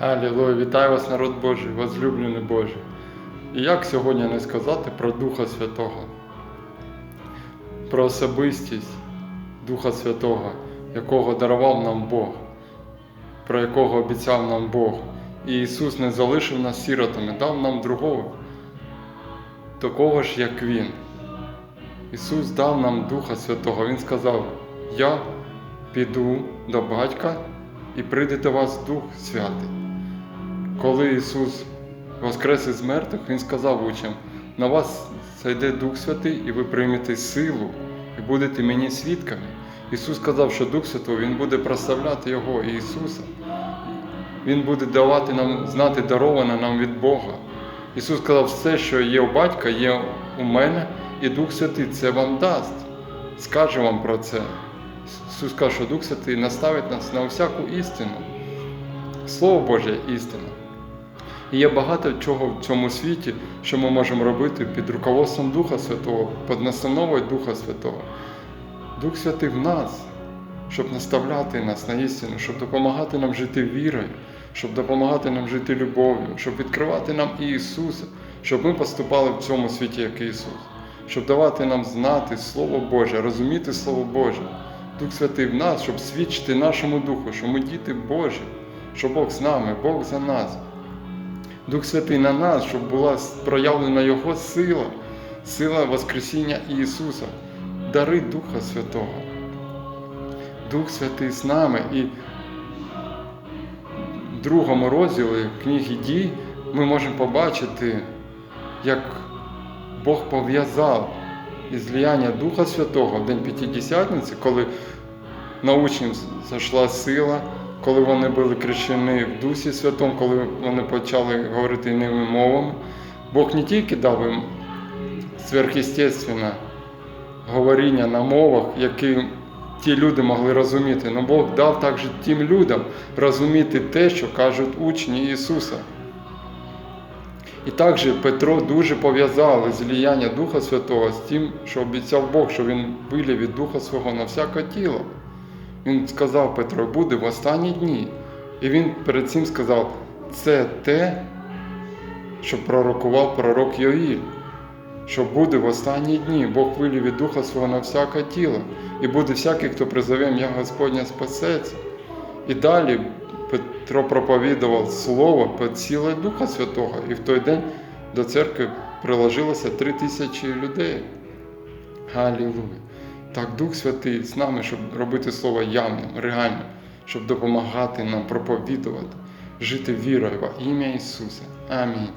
Алілуя, вітаю вас, народ Божий, возлюблений Божий. І як сьогодні не сказати про Духа Святого, про особистість Духа Святого, якого дарував нам Бог, про якого обіцяв нам Бог. І Ісус не залишив нас сіротами, дав нам другого, такого ж, як Він. Ісус дав нам Духа Святого. Він сказав: Я піду до батька і прийде до вас Дух Святий. Коли Ісус воскрес із мертвих, Він сказав учням, на вас зайде Дух Святий, і ви приймете силу, і будете мені свідками. Ісус сказав, що Дух Святий Він буде прославляти Його Ісуса. Він буде давати нам знати дароване нам від Бога. Ісус сказав, все, що є у батька, є у мене, і Дух Святий це вам дасть. Скаже вам про це. Ісус каже, що Дух Святий наставить нас на всяку істину. Слово Боже істина. І є багато чого в цьому світі, що ми можемо робити під руководством Духа Святого, під настановою Духа Святого. Дух Святий в нас, щоб наставляти нас на істину, щоб допомагати нам жити вірою, щоб допомагати нам жити любов'ю, щоб відкривати нам Ісуса, щоб ми поступали в цьому світі, як Ісус, щоб давати нам знати Слово Боже, розуміти Слово Боже. Дух Святий в нас, щоб свідчити нашому Духу, що ми діти Божі, що Бог з нами, Бог за нас. Дух Святий на нас, щоб була проявлена Його сила, сила Воскресіння Ісуса, дари Духа Святого. Дух Святий з нами. І в другому розділі книги дій ми можемо побачити, як Бог пов'язав ізліяння Духа Святого в День П'ятидесятниці, коли на учнів зайшла сила, коли вони були крещені в Дусі Святому, коли вони почали говорити іними мовами. Бог не тільки дав їм сверхъестественне говоріння на мовах, які ті люди могли розуміти, але Бог дав також тим людям розуміти те, що кажуть учні Ісуса. І також Петро дуже пов'язав зліяння Духа Святого з тим, що обіцяв Бог, що Він вилів від Духа Свого на всяке тіло. Він сказав Петро, буде в останні дні. І він перед цим сказав, це те, що пророкував пророк Йоїль, що буде в останні дні, Бог вилів від Духа Свого на всяке тіло, і буде всякий, хто призове ім'я Господня спасеться. І далі Петро проповідував Слово під силою Духа Святого, і в той день до церкви приложилося три тисячі людей. Галілуя! Так, Дух Святий з нами, щоб робити Слово явним, реальним, щоб допомагати нам проповідувати, жити вірою во ім'я Ісуса. Амінь.